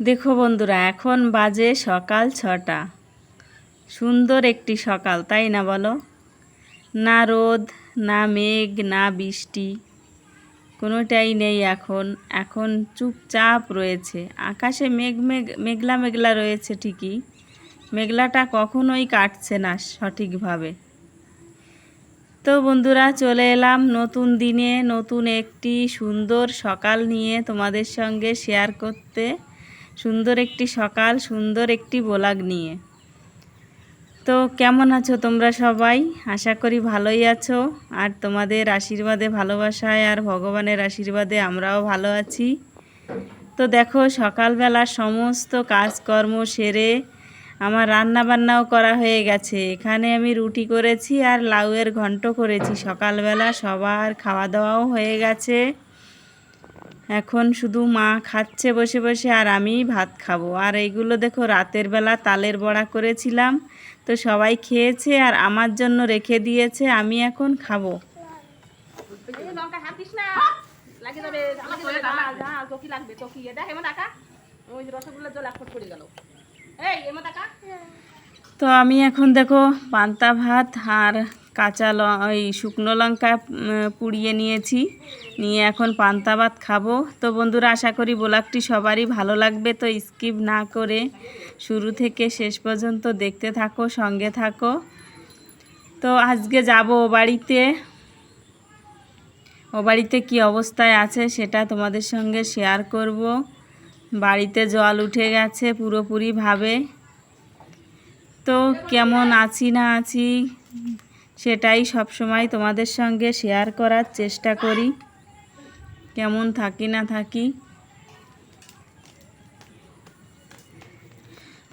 দেখো বন্ধুরা, এখন বাজে সকাল ছটা। সুন্দর একটি সকাল, তাই না বলো? না রোদ, না মেঘ, না বৃষ্টি, কোনোটাই নেই এখন। এখন চুপচাপ রয়েছে। আকাশে মেঘ মেঘ, মেঘলা মেঘলা রয়েছে ঠিকই। মেঘলাটা কখনোই কাটছে না সঠিকভাবে। তো বন্ধুরা, চলে এলাম নতুন দিনে, নতুন একটি সুন্দর সকাল নিয়ে তোমাদের সঙ্গে শেয়ার করতে। সুন্দর একটি সকাল, সুন্দর একটি বোলাগ নিয়ে। তো কেমন আছো তোমরা সবাই? আশা করি ভালোই আছো। আর তোমাদের আশীর্বাদে, ভালোবাসায় আর ভগবানের আশীর্বাদে আমরাও ভালো আছি। তো দেখো সকালবেলা সমস্ত কাজকর্ম সেরে আমার রান্না বান্নাও করা হয়ে গেছে। এখানে আমি রুটি করেছি আর লাউয়ের ঘন্ট করেছি। সকালবেলা সবার খাওয়া দাওয়াও হয়ে গেছে। এখন শুধু মা খাচ্ছে বসে বসে আর আমি ভাত খাব। আর এইগুলো দেখো, রাতের বেলা তালের বড়া করেছিলাম। তো সবাই খেয়েছে আর আমার জন্য রেখে দিয়েছে, আমি এখন খাব। তো আমি এখন দেখো পান্তা ভাত আর কাঁচা ল ওই শুকনো লঙ্কা পুড়িয়ে নিয়েছি। নিয়ে এখন পান্তা ভাত খাব। তো বন্ধুরা, আশা করি ব্লগটি সবারই ভালো লাগবে। তো স্কিপ না করে শুরু থেকে শেষ পর্যন্ত দেখতে থাকো, সঙ্গে থাকো। তো আজকে যাব ও বাড়িতে। ও বাড়িতে কী অবস্থায় আছে সেটা তোমাদের সঙ্গে শেয়ার করব। বাড়িতে জল উঠে গেছে পুরোপুরিভাবে। তো কেমন আছি না আছি? সেটাই সব সময় তোমাদের সঙ্গে শেয়ার করার চেষ্টা করি। কেমন থাকি না থাকি।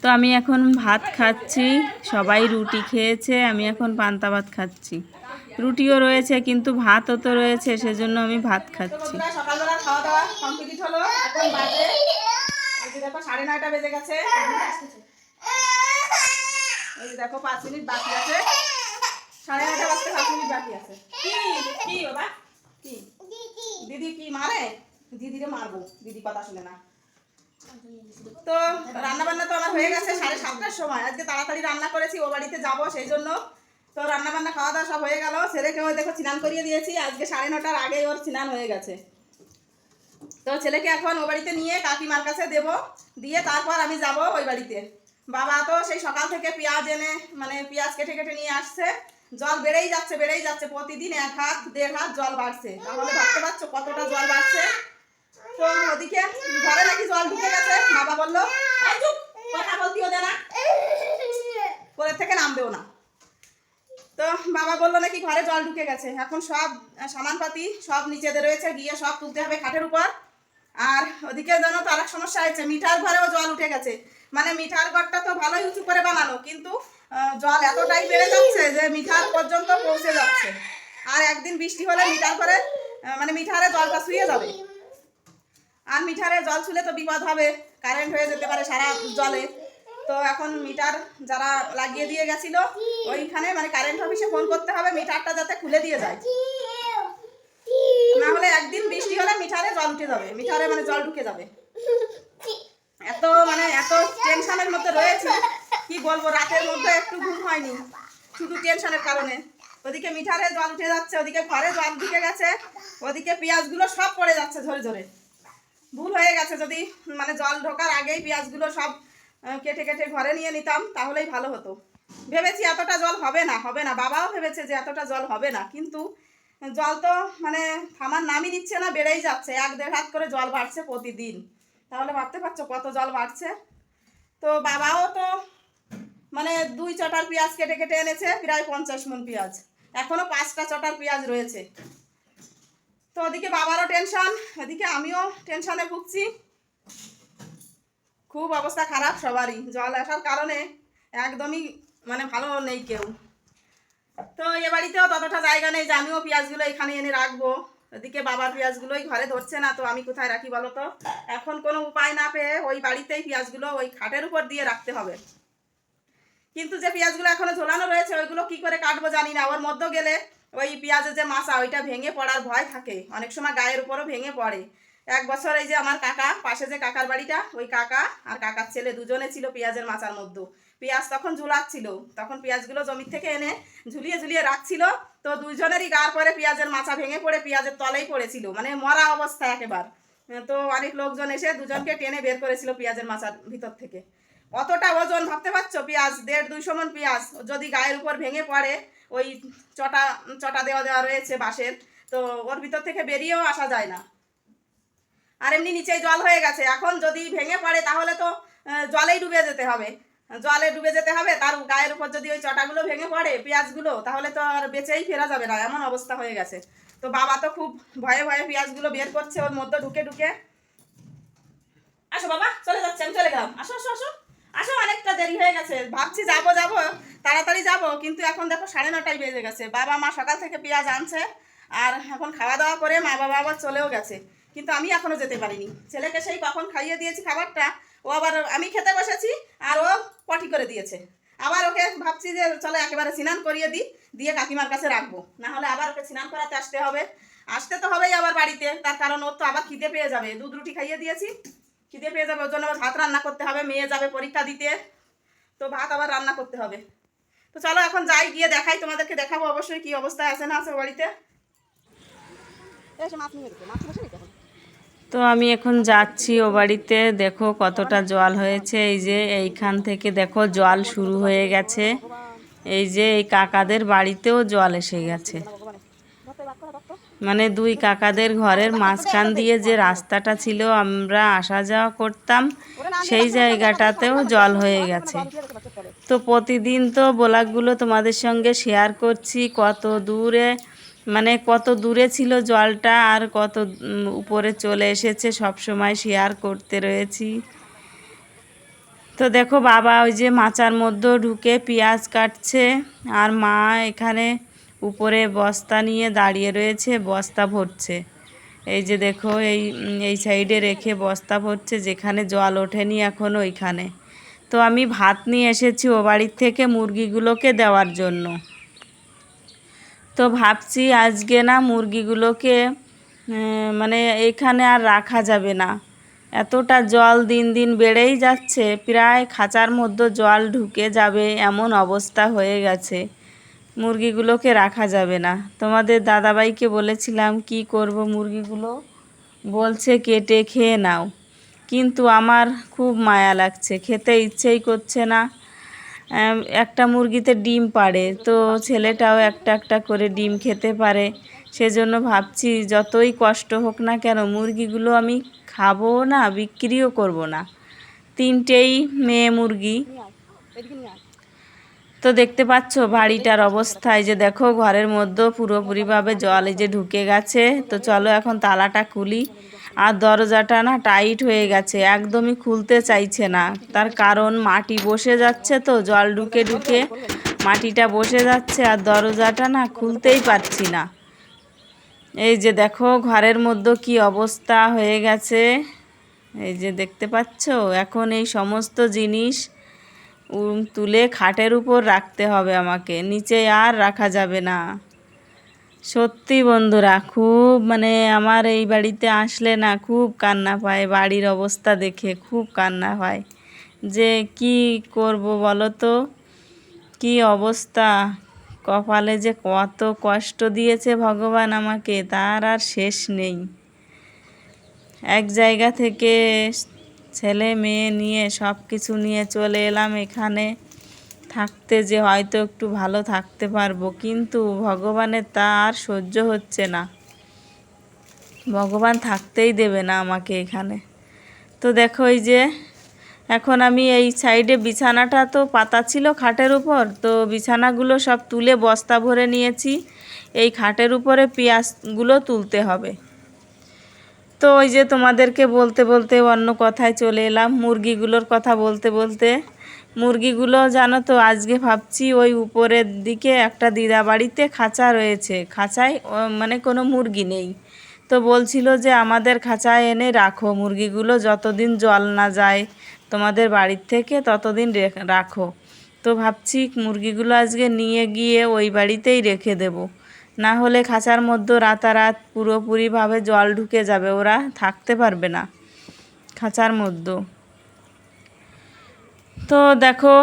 তো আমি এখন ভাত খাচ্ছি, সবাই রুটি খেয়েছে, আমি এখন পান্তা ভাত খাচ্ছি। রুটিও রয়েছে, কিন্তু ভাতও তো রয়েছে, সেজন্য আমি ভাত খাচ্ছি। দেখো, সাড়ে নয়টা বেজে গেছে। দেখো, পাঁচ মিনিট বাকি আছে। সাড়ে আছে। কি? কি বাবা? কি? দিদি কি মারে? দিদিরে মারবো। দিদি কথা শুনে না। তো রান্না বান্না তো আমার হয়ে গেছে সাড়ে সাতটার সময়। আজকে তাড়াতাড়ি রান্না করেছি, ও বাড়িতে যাব সেই জন্য তো রান্না বান্না খাওয়া দাওয়া সব হয়ে গেল। ছেলেকেও দেখো স্নান করিয়ে দিয়েছি। আজকে সাড়ে নটার আগেই ওর স্নান হয়ে গেছে। তো ছেলেকে এখন ও বাড়িতে নিয়ে কাকিমার কাছে দেব। দিয়ে তারপর আমি যাব ওই বাড়িতে। বাবা তো সেই সকাল থেকে পেঁয়াজ এনে মানে পেঁয়াজ কেটে কেটে নিয়ে আসছে। জল বেড়েই যাচ্ছে বেড়েই যাচ্ছে। প্রতিদিন এক হাত দেড় হাত জল বাড়ছে। তাহলে ভাবতে পারছ কতটা জল বাড়ছে? তো ওদিকে ঘরে নাকি জল ঢুকে গেছে? বাবা বলল "এই চুপ, কথা বলতেও দে না। কোলের থেকে নামবেও না। তো বাবা বলল নাকি ঘরে জল ঢুকে গেছে? এখন সব সামানপাতি সব নিচেতে রয়েছে গিয়ে সব তুলতে হবে খাটের উপর। আর ওদিকে জানো তো আরেক সমস্যা হয়েছে মিঠার ঘরেও জল উঠে গেছে। মানে মিঠার ঘরটা তো ভালোই উঁচু করে বানানো কিন্তু জল এতটাই বেড়ে যাচ্ছে যে মিঠার পর্যন্ত পৌঁছে যাচ্ছে। আর একদিন বৃষ্টি হলে মিঠার ঘরে আহ, মানে মিঠারে জলটা শুয়ে যাবে। আর মিঠারে জল ছুলে তো বিপদ হবে কারেন্ট হয়ে যেতে পারে সারা জলে। তো এখন মিটার যারা লাগিয়ে দিয়ে গেছিল ওইখানে মানে কারেন্ট অফিসে ফোন করতে হবে মিটারটা যাতে খুলে দিয়ে যায়। না হলে একদিন বৃষ্টি হলে মিটারে জল উঠে যাবে মিটারে মানে জল ঢুকে যাবে। এত মানে এত টেনশনের মধ্যে রয়েছে। কি বলব, রাতের মধ্যে একটু ঘুম হয়নি। শুধু টেনশনের কারণে। ওদিকে মিঠারে জল উঠে যাচ্ছে, ওদিকে ঘরে জল ঢুকে গেছে, ওদিকে পেঁয়াজগুলো সব পড়ে যাচ্ছে ঝরে ঝরে। ভুল হয়ে গেছে, যদি মানে জল ঢোকার আগেই পেঁয়াজগুলো সব কেটে কেটে ঘরে নিয়ে নিতাম, তাহলেই ভালো হতো। ভেবেছি এতটা জল হবে না হবে না। বাবাও ভেবেছে যে এতটা জল হবে না, কিন্তু জল তো মানে থামার নামই নিচ্ছে না, বেড়েই যাচ্ছে। এক দেড় হাত করে জল বাড়ছে প্রতিদিন। তাহলে ভাবতে পারছ কত জল বাড়ছে? তো বাবাও তো মানে দুই চটার পেঁয়াজ কেটে কেটে এনেছে, প্রায় পঞ্চাশ মন পেঁয়াজ। এখনও পাঁচটা চটার পেঁয়াজ রয়েছে। তো ওদিকে বাবারও টেনশন ওদিকে আমিও টেনশনে ভুগছি। খুব অবস্থা খারাপ সবারই, জল আসার কারণে একদমই মানে ভালো নেই কেউ। তো এ বাড়িতেও ততটা জায়গা নেই যে আমিও পেঁয়াজগুলো এখানে এনে রাখব। ওদিকে বাবার পেঁয়াজগুলোই ঘরে ধরছে না, তো আমি কোথায় রাখি বলো তো? এখন কোনো উপায় না পেয়ে ওই বাড়িতেই পেঁয়াজগুলো ওই খাটের উপর দিয়ে রাখতে হবে। কিন্তু যে পেঁয়াজগুলো এখনও ঝোলানো রয়েছে, ওইগুলো কি করে কাটবো জানি না। ওর মধ্যে গেলে ওই পেঁয়াজের যে মাছা ওইটা ভেঙে পড়ার ভয় থাকে। অনেক সময় গায়ের উপরও ভেঙে পড়ে। এক বছর এই যে আমার কাকা, পাশে যে কাকার বাড়িটা, ওই কাকা আর কাকার ছেলে দুজনে ছিল পেঁয়াজের মাচার মধ্যে। পেঁয়াজ তখন ঝুলাচ্ছিল। তখন পেঁয়াজগুলো জমির থেকে এনে ঝুলিয়ে ঝুলিয়ে রাখছিল। তো দুইজনেরই গার পরে পেঁয়াজের মাচা ভেঙে পড়ে, পেঁয়াজের তলেই পড়েছিল। মানে মরা অবস্থা একেবার। তো অনেক লোকজন এসে দুজনকে টেনে বের করেছিল পেঁয়াজের মাচার ভিতর থেকে। অতটা ওজন ভাবতে পারছ? পেঁয়াজ, দেড় দুইশো মন পেঁয়াজ। যদি গায়ের উপর ভেঙে পড়ে, ওই চটা চটা দেওয়া দেওয়া রয়েছে বাঁশের, তো ওর ভিতর থেকে বেরিয়েও আসা যায় না। আর এমনি নিচেই জল হয়ে গেছে। এখন যদি ভেঙে পড়ে, তাহলে তো জলেই ডুবে যেতে হবে। জলে ডুবে যেতে হবে, তার গায়ের উপর যদি ওই চটাগুলো ভেঙে পড়ে, পেঁয়াজগুলো, তাহলে তো আর বেঁচেই ফেরা যাবে না, এমন অবস্থা হয়ে গেছে। তো বাবা তো খুব ভয়ে ভয়ে পেঁয়াজগুলো বের করছে, ওর মধ্যে ঢুকে ঢুকে। আসো বাবা, চলে যাচ্ছে, আমি চলে গেলাম। আসো আসো আসো। আসো, অনেকটা দেরি হয়ে গেছে। ভাবছি যাব যাব। তাড়াতাড়ি যাব, কিন্তু এখন দেখো সাড়ে নটায় বেজে গেছে। বাবা মা সকাল থেকে পেঁয়াজ আনছে, আর এখন খাওয়া দাওয়া করে মা বাবা আবার চলেও গেছে। কিন্তু আমি এখনও যেতে পারিনি। ছেলেকে সেই কখন খাইয়ে দিয়েছি খাবারটা, ও আবার আমি খেতে বসেছি, আর ও পটি করে দিয়েছে। আবার ওকে ভাবছি যে চলো একেবারে স্নান করিয়ে দিই, দিয়ে কাকিমার কাছে রাখব। না হলে আবার ওকে স্নান করাতে আসতে হবে। আসতে তো হবেই আবার বাড়িতে, তার কারণ ওর তো আবার খিদে পেয়ে যাবে। দুধ রুটি খাইয়ে দিয়েছি খিদে পেয়ে যাবে, ওর জন্য আবার ভাত রান্না করতে হবে, মেয়ে যাবে পরীক্ষা দিতে। তো ভাত আবার রান্না করতে হবে। তো চলো এখন যাই, গিয়ে দেখাই, তোমাদেরকে দেখাবো অবশ্যই কি অবস্থায় আছে না আছে বাড়িতে। তো আমি এখন যাচ্ছি ও বাড়িতে, দেখো কতটা জল হয়েছে, এই যে এইখান থেকে দেখো জল শুরু হয়ে গেছে। এই যে এই কাকাদের বাড়িতেও জল এসে গেছে। মানে দুই কাকাদের ঘরের মাঝখান দিয়ে যে রাস্তাটা ছিল আমরা আসা যাওয়া করতাম সেই জায়গাটাতেও জল হয়ে গেছে। তো প্রতিদিন তো ব্লগগুলো তোমাদের সঙ্গে শেয়ার করছি কত দূরে মানে কত দূরে ছিল জলটা আর কত উপরে চলে এসেছে সব সময় শেয়ার করতে রয়েছি। তো দেখো বাবা ওই যে মাচার মধ্যে ঢুকে পেঁয়াজ কাটছে আর মা এখানে উপরে বস্তা নিয়ে দাঁড়িয়ে রয়েছে, বস্তা ভরছে। এই যে দেখো, এই এই সাইডে রেখে বস্তা ভরছে, যেখানে জল ওঠেনি এখন ওইখানে। তো আমি ভাত নিয়ে এসেছি ও বাড়ির থেকে মুরগিগুলোকে দেওয়ার জন্য। তো ভাবছি আজকে না মুরগিগুলোকে মানে এখানে আর রাখা যাবে না। এতটা জল দিন দিন বেড়েই যাচ্ছে, প্রায় খাঁচার মধ্যে জল ঢুকে যাবে, এমন অবস্থা হয়ে গেছে। মুরগিগুলোকে রাখা যাবে না। তোমাদের দাদাবাইকে বলেছিলাম, কি করব মুরগিগুলো? বলছে, কেটে খেয়ে নাও। কিন্তু আমার খুব মায়া লাগছে, খেতে ইচ্ছেই করছে না। একটা মুরগিতে ডিম পাড়ে, তো ছেলেটাও একটা একটা করে ডিম খেতে পারে। সেজন্য ভাবছি, যতই কষ্ট হোক না কেন, মুরগিগুলো আমি খাব না, বিক্রিও করব না। তিনটেই মেয়ে মুরগি। তো দেখতে পাচ্ছ বাড়িটার অবস্থায় যে দেখো ঘরের মধ্যে পুরোপুরিভাবে জল এই যে ঢুকে গেছে। তো চলো এখন তালাটা খুলি। আর দরজাটা না টাইট হয়ে গেছে, একদমই খুলতে চাইছে না। তার কারণ মাটি বসে যাচ্ছে তো, জল ঢুকে ঢুকে মাটিটা বসে যাচ্ছে আর দরজাটা না খুলতেই পারছি না। এই যে দেখো ঘরের মধ্যে কি অবস্থা হয়ে গেছে। এই যে দেখতে পাচ্ছ, এখন এই সমস্ত জিনিস তুলে খাটের উপর রাখতে হবে আমাকে। নিচে আর রাখা যাবে না। সত্যি বন্ধুরা, খুব মানে আমার এই বাড়িতে আসলে না খুব কান্না পায়, বাড়ির অবস্থা দেখে খুব কান্না পায় যে কি করব বলো তো? কি অবস্থা? কপালে যে কত কষ্ট দিয়েছে ভগবান আমাকে, তার আর শেষ নেই। এক জায়গা থেকে ছেলে মেয়ে নিয়ে সব কিছু নিয়ে চলে এলাম এখানে। থাকতে যে হয়তো একটু ভালো থাকতে পারব, কিন্তু ভগবানের তা আর সহ্য হচ্ছে না। ভগবান থাকতেই দেবে না আমাকে এখানে। তো দেখো এই যে, এখন আমি এই সাইডে বিছানাটা তো পাতা ছিল খাটের উপর, তো বিছানাগুলো সব তুলে বস্তা ভরে নিয়েছি। এই খাটের উপরে পেঁয়াজগুলো তুলতে হবে। তো ওই যে তোমাদেরকে বলতে বলতে অন্য কথায় চলে এলাম, মুরগিগুলোর কথা বলতে বলতে। মুরগিগুলো জানো তো, আজকে ভাবছি ওই উপরের দিকে একটা দিদা বাড়িতে খাঁচা রয়েছে। খাঁচায় মানে কোনো মুরগি নেই। তো বলছিল যে আমাদের খাঁচায় এনে রাখো মুরগিগুলো, যতদিন জল না যায় তোমাদের বাড়ির থেকে ততদিন রাখো। তো ভাবছি মুরগিগুলো আজকে নিয়ে গিয়ে ওই বাড়িতেই রেখে দেব। না হলে খাঁচার মধ্যে রাতারাত পুরোপুরিভাবে জল ঢুকে যাবে, ওরা থাকতে পারবে না খাঁচার মধ্যে। তো দেখো,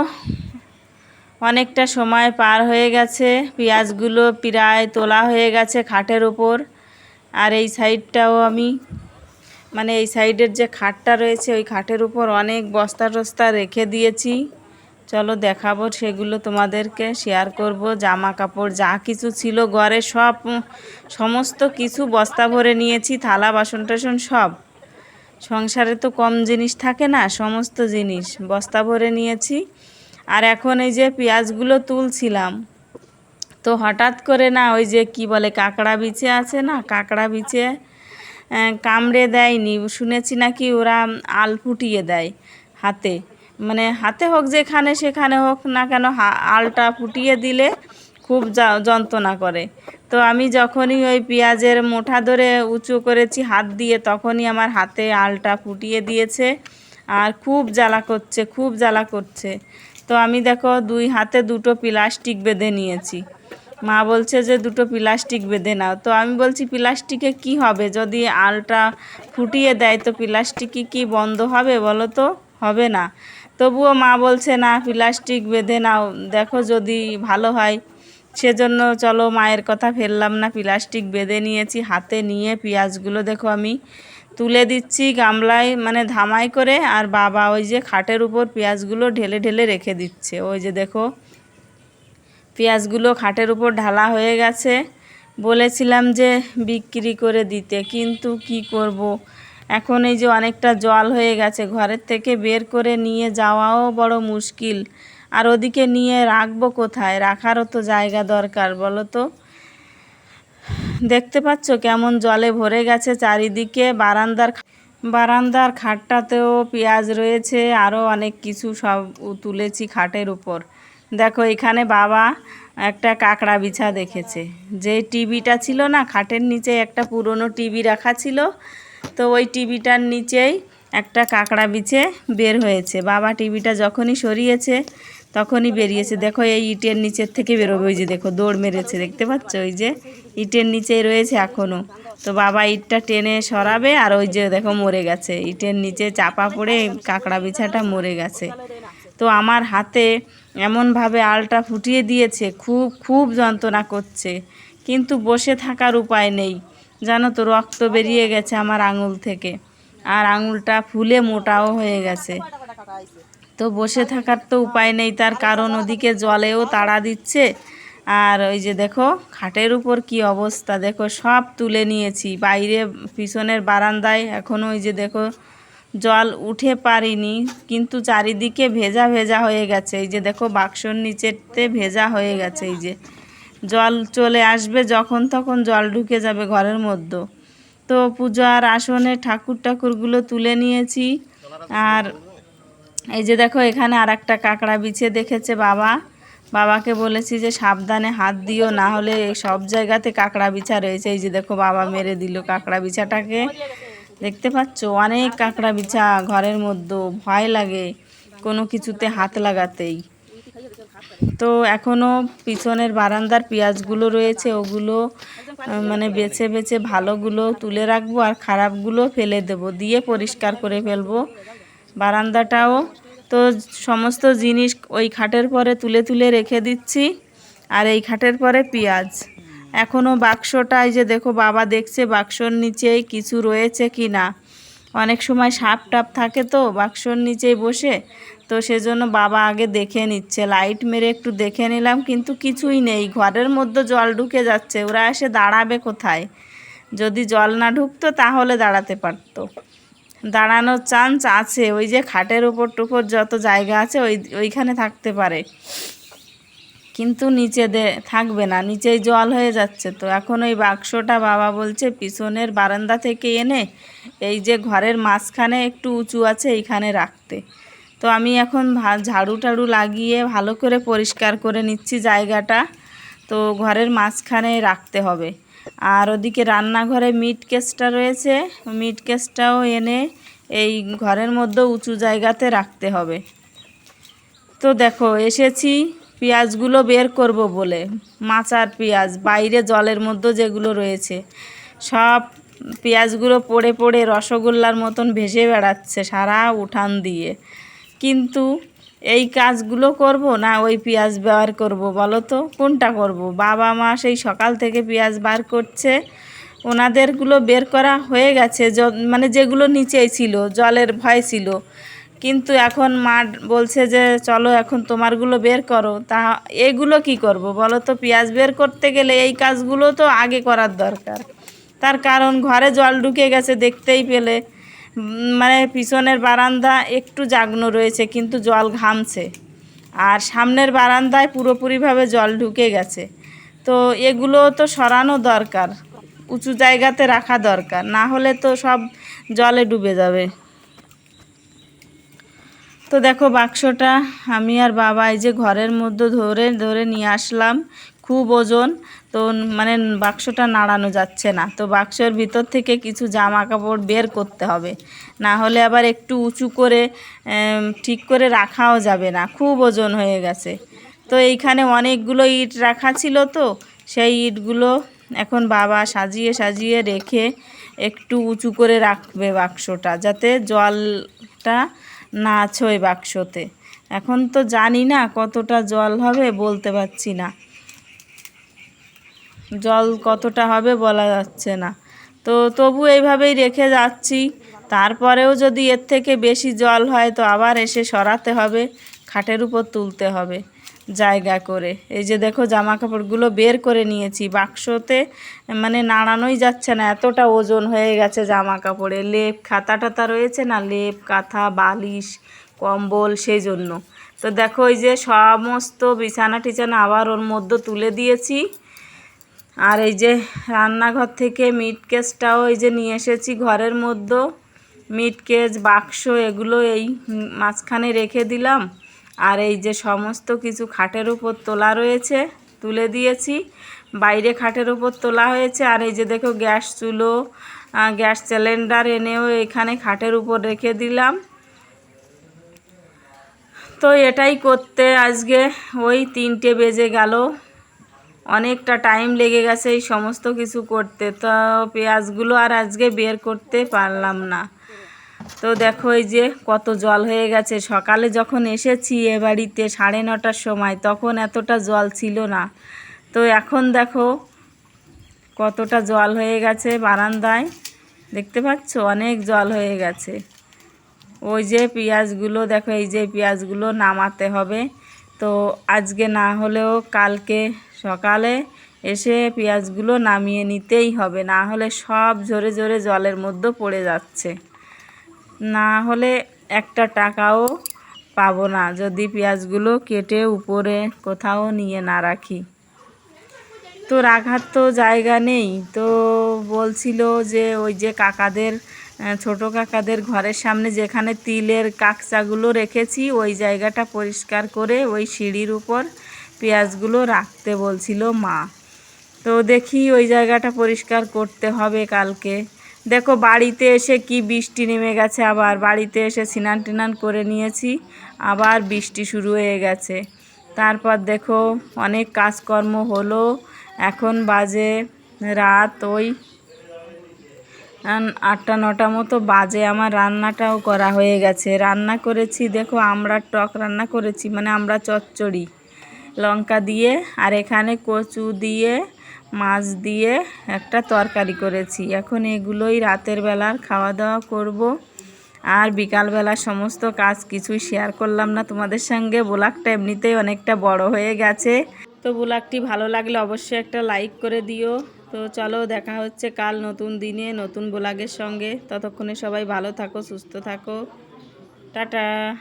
অনেকটা সময় পার হয়ে গেছে, পেঁয়াজগুলো প্রায় তোলা হয়ে গেছে খাটের ওপর, আর এই সাইডটাও আমি মানে এই সাইডের যে খাটটা রয়েছে, ওই খাটের উপর অনেক বস্তা টস্তা রেখে দিয়েছি। চলো দেখাবো, সেগুলো তোমাদেরকে শেয়ার করব। জামা কাপড় যা কিছু ছিল ঘরে সব সমস্ত কিছু বস্তা ভরে নিয়েছি, থালা বাসন টাসন সব। সংসারে তো কম জিনিস থাকে না, সমস্ত জিনিস বস্তা ভরে নিয়েছি। আর এখন এই যে পেঁয়াজগুলো তুলছিলাম, তো হঠাৎ করে না ওই যে কি বলে, কাঁকড়া বিছে আছে না, কাঁকড়া বিছে কামড়ে দেয়নি। শুনেছি নাকি ওরা আল ফুটিয়ে দেয় হাতে। মানে হাতে হোক যেখানে সেখানে হোক না কেন আলটা ফুটিয়ে দিলে খুব যন্ত্রণা করে। তো আমি যখনই ওই পেঁয়াজের মোঠা ধরে উঁচু করেছি হাত দিয়ে, তখনই আমার হাতে আলটা ফুটিয়ে দিয়েছে আর খুব জ্বালা করছে, খুব জ্বালা করছে। তো আমি দেখো দুই হাতে দুটো প্লাস্টিক বেঁধে নিয়েছি। মা বলছে যে, দুটো প্লাস্টিক বেঁধে নাও। তো আমি বলছি, প্লাস্টিকে কি হবে? যদি আলটা ফুটিয়ে দেয় তো প্লাস্টিকে কি বন্ধ হবে বলো তো? হবে না। তবুও মা বলছে, না, প্লাস্টিক বেঁধে নাও। দেখো যদি ভালো হয়। সেজন্য চলো মায়ের কথা ফেললাম না, প্লাস্টিক বেঁধে নিয়েছি, হাতে নিয়ে পেঁয়াজগুলো দেখো আমি তুলে দিচ্ছি গামলায় মানে ধামাই করে, আর বাবা ওই যে খাটের উপর পেঁয়াজগুলো ঢেলে ঢেলে রেখে দিচ্ছে। ওই যে দেখো, পেঁয়াজগুলো খাটের উপর ঢালা হয়ে গেছে। বলেছিলাম যে বিক্রি করে দিতে, কিন্তু কি করব। এখন এই যে অনেকটা জল হয়ে গেছে, ঘরের থেকে বের করে নিয়ে যাওয়াও বড় মুশকিল। আর ওদিকে নিয়ে রাখব কোথায়? রাখারও তো জায়গা দরকার, বলো তো? দেখতে পাচ্ছ কেমন জলে ভরে গেছে চারিদিকে। বারান্দার বারান্দার খাটটাতেও পেঁয়াজ রয়েছে, আরও অনেক কিছু সব তুলেছি খাটের উপর। দেখো, এখানে বাবা একটা কাঁকড়া বিছা দেখেছে। যে টিভিটা ছিল না, খাটের নিচে একটা পুরনো টিভি রাখা ছিল তো ওই টিভিটার নিচেই একটা কাঁকড়া বিছে বের হয়েছে। বাবা টিভিটা যখনই সরিয়েছে, তখনই বেরিয়েছে। দেখো এই ইটের নিচের থেকে বেরোবে। ওই যে দেখো, দৌড় মেরেছে। দেখতে পাচ্ছ? ওই যে ইটের নিচেই রয়েছে এখনও তো বাবা ইটটা টেনে সরাবে আর ওই যে দেখো মরে গেছে। ইটের নিচে চাপা পড়ে কাঁকড়া বিছাটা মরে গেছে। তো আমার হাতে এমনভাবে আলটা ফুটিয়ে দিয়েছে, খুব খুব যন্ত্রণা করছে। কিন্তু বসে থাকার উপায় নেই। জানো তো, রক্ত বেরিয়ে গেছে আমার আঙুল থেকে। আর আঙুলটা ফুলে মোটাও হয়ে গেছে। তো বসে থাকার তো উপায় নেই, তার কারণ ওদিকে জলেও তাড়া দিচ্ছে। আর ওই যে দেখো, খাটের উপর কি অবস্থা, দেখো সব তুলে নিয়েছি। বাইরে পিছনের বারান্দায় এখনও ওই যে দেখো, জল উঠে পারিনি, কিন্তু চারিদিকে ভেজা ভেজা হয়ে গেছে। এই যে দেখো, বাক্সর নিচেতে ভেজা হয়ে গেছে, এই যে। জল চলে আসবে যখন তখন জল ঢুকে যাবে ঘরের মধ্যে। তো পূজার আসনে ঠাকুর ঠাকুরগুলো তুলে নিয়েছি। আর এই যে দেখো, এখানে আর একটা কাঁকড়া বিছে দেখেছে বাবা। বাবাকে বলেছি যে সাবধানে হাত দিও, না হলে সব জায়গাতে কাঁকড়া বিছা রয়েছে। এই যে দেখো, বাবা মেরে দিল কাঁকড়া বিছাটাকে। দেখতে পাচ্ছ? অনেক কাঁকড়া বিছা ঘরের মধ্যে। ভয় লাগে কোনো কিছুতে হাত লাগাতেই। তো এখনও পিছনের বারান্দার পেঁয়াজগুলো রয়েছে, ওগুলো মানে বেছে বেছে ভালোগুলো তুলে রাখব আর খারাপগুলো ফেলে দেব, দিয়ে পরিষ্কার করে ফেলব বারান্দাটাও। তো সমস্ত জিনিস ওই খাটের পরে তুলে তুলে রেখে দিচ্ছি, আর এই খাটের পরে পেঁয়াজ। এখনও বাক্সটা, এই যে দেখো বাবা দেখছে বাক্সর নিচেই কিছু রয়েছে কি না অনেক সময় সাপ টাপ থাকে তো বাক্সর নিচেই বসে, তো সেজন্য বাবা আগে দেখে নিচ্ছে। লাইট মেরে একটু দেখে নিলাম, কিন্তু কিছুই নেই। ঘরের মধ্যে জল ঢুকে যাচ্ছে, ওরা এসে দাঁড়াবে কোথায়? যদি জল না ঢুকতো তাহলে দাঁড়াতে পারতো। দাঁড়ানোর চান্স আছে, ওই যে খাটের উপর টুপর যত জায়গা আছে ওই, ওইখানে থাকতে পারে। কিন্তু নিচে দে, থাকবে না, নিচেই জল হয়ে যাচ্ছে। তো এখন ওই বাক্সটা বাবা বলছে, পিছনের বারান্দা থেকে এনে এই যে ঘরের মাঝখানে একটু উঁচু আছে, এইখানে রাখতে। তো আমি এখন ঝাড়ু টাড়ু লাগিয়ে ভালো করে পরিষ্কার করে নিচ্ছি জায়গাটা। তো ঘরের মাঝখানে রাখতে হবে। আর ওদিকে রান্নাঘরে মিট কেসটা রয়েছে, মিট কেসটাও এনে এই ঘরের মধ্যে উঁচু জায়গাতে রাখতে হবে। তো দেখো, এসেছি। পেঁয়াজগুলো বের করব বলে। মাচার পেঁয়াজ, বাইরে জলের মধ্যে যেগুলো রয়েছে। সব পেঁয়াজগুলো পড়ে পড়ে রসগোল্লার মতন ভেসে বেড়াচ্ছে সারা উঠান দিয়ে। কিন্তু এই কাজগুলো করব না ওই পেঁয়াজ ব্যবহার করব বলো তো? কোনটা করব? বাবা মা সেই সকাল থেকে পেঁয়াজ বার করছে। ওনাদেরগুলো বের করা হয়ে গেছে। মানে যেগুলো নিচেই ছিল, জলের ভয় ছিল কিন্তু এখন মা বলছে যে, চলো এখন তোমারগুলো বের করো। তা এগুলো কি করব বলো তো? পেঁয়াজ বের করতে গেলে এই কাজগুলো তো আগে করার দরকার। তার কারণ ঘরে জল ঢুকে গেছে দেখতেই পেলে। মানে পিছনের বারান্দা একটু জাগনো রয়েছে, কিন্তু জল ঘামছে। আর সামনের বারান্দায় পুরোপুরিভাবে জল ঢুকে গেছে। তো এগুলো তো সরানো দরকার, উঁচু জায়গাতে রাখা দরকার। না হলে তো সব জলে ডুবে যাবে। তো দেখো বাক্সটা আমি আর বাবা এই যে ঘরের মধ্যে ধরে ধরে নিয়ে আসলাম খুব ওজন। তো মানে বাক্সটা নাড়ানো যাচ্ছে না। তো বাক্সের ভিতর থেকে কিছু জামা কাপড় বের করতে হবে। না হলে আবার একটু উঁচু করে ঠিক করে রাখাও যাবে না। খুব ওজন হয়ে গেছে। তো এইখানে অনেকগুলো ইট রাখা ছিল তো, সেই ইটগুলো এখন বাবা সাজিয়ে সাজিয়ে রেখে একটু উঁচু করে রাখবে বাক্সটা, যাতে জলটা না ছোয় বাক্সতে। এখন তো জানি না কতটা জল হবে, বলতে পারছি না। জল কতটা হবে বলা যাচ্ছে না। তো তবু এইভাবেই রেখে যাচ্ছি। তারপরেও যদি এর থেকে বেশি জল হয়, তো আবার এসে সরাতে হবে, খাটের উপর তুলতে হবে। জায়গা করে। এই যে দেখো জামা কাপড়গুলো বের করে নিয়েছি। বাক্সতে মানে নাড়ানোই যাচ্ছে না, এতটা ওজন হয়ে গেছে জামা কাপড়ে লেপ খাতা টাতা রয়েছে না? লেপ, কাঁথা, বালিশ, কম্বল সেই জন্য তো দেখো এই যে সমস্ত বিছানা টিছানা আবার ওর মধ্যে তুলে দিয়েছি। আর এই যে রান্নাঘর থেকে মিট কেসটাও এই যে নিয়ে এসেছি ঘরের মধ্যে। মিট কেস, বাক্স, এগুলো এই মাঝখানে রেখে দিলাম। আর এই যে সমস্ত কিছু খাটের উপর তোলা রয়েছে, তুলে দিয়েছি। বাইরে খাটের উপর তোলা হয়েছে। আর এই যে দেখো, গ্যাস চুলো গ্যাস সিলিন্ডার এনেও এখানে খাটের উপর রেখে দিলাম। তো এটাই করতে আজকে ওই তিনটে বেজে গেল। অনেকটা টাইম লেগে গেছে এই সমস্ত কিছু করতে। তো পেঁয়াজগুলো আর আজকে বের করতে পারলাম না। তো দেখো এই যে কত জল হয়ে গেছে। সকালে যখন এসেছি এ বাড়িতে সাড়ে নটার সময়, তখন এতটা জল ছিল না। তো এখন দেখো কতটা জল হয়ে গেছে বারান্দায়। দেখতে পাচ্ছ? অনেক জল হয়ে গেছে। ওই যে পেঁয়াজগুলো, দেখো এই যে পেঁয়াজগুলো নামাতে হবে। তো আজকে না হলেও কালকে সকালে এসে পেঁয়াজগুলো নামিয়ে নিতেই হবে, না হলে সব ঝরে ঝরে জলের মধ্যে পড়ে যাচ্ছে। না হলে একটা টাকাও পাবো না যদি পেঁয়াজগুলো কেটে উপরে কোথাও নিয়ে না রাখি। তো রাখার তো জায়গা নেই। তো বলছিল যে ওই যে কাকাদের ছোট কাকাদের ঘরের সামনে যেখানে তিলের কাকচাগুলো রেখেছি, ওই জায়গাটা পরিষ্কার করে ওই সিঁড়ির উপর পেঁয়াজগুলো রাখতে বলছিল মা। তো দেখি ওই জায়গাটা পরিষ্কার করতে হবে কালকে। দেখো, বাড়িতে এসে কি বৃষ্টি নেমে গেছে আবার। বাড়িতে এসে স্নান টিনান করে নিয়েছি, আবার বৃষ্টি শুরু হয়ে গেছে। তারপর দেখো, অনেক কাজকর্ম হলো। এখন বাজে রাত ওই আটটা, নটা মতো বাজে। আমার রান্নাটাও করা হয়ে গেছে। রান্না করেছি, দেখো আমরা টক রান্না করেছি মানে আমরা চচ্চড়ি। লঙ্কা দিয়ে, আর এখানে কচু দিয়ে মাছ দিয়ে একটা তরকারি করেছি। এখন এগুলোই রাতের বেলার খাওয়া দাওয়া করব। আর বিকালবেলা সমস্ত কাজ কিছুই শেয়ার করলাম না। তোমাদের সঙ্গে ব্লগটা এমনিতেই অনেকটা বড় হয়ে গেছে। তো ব্লগটি ভালো লাগলে অবশ্যই একটা লাইক করে দিও। তো চলো দেখা হচ্ছে কাল নতুন দিনে নতুন ব্লগের সঙ্গে। ততক্ষণে সবাই ভালো থাকো, সুস্থ থাকো। টাটা।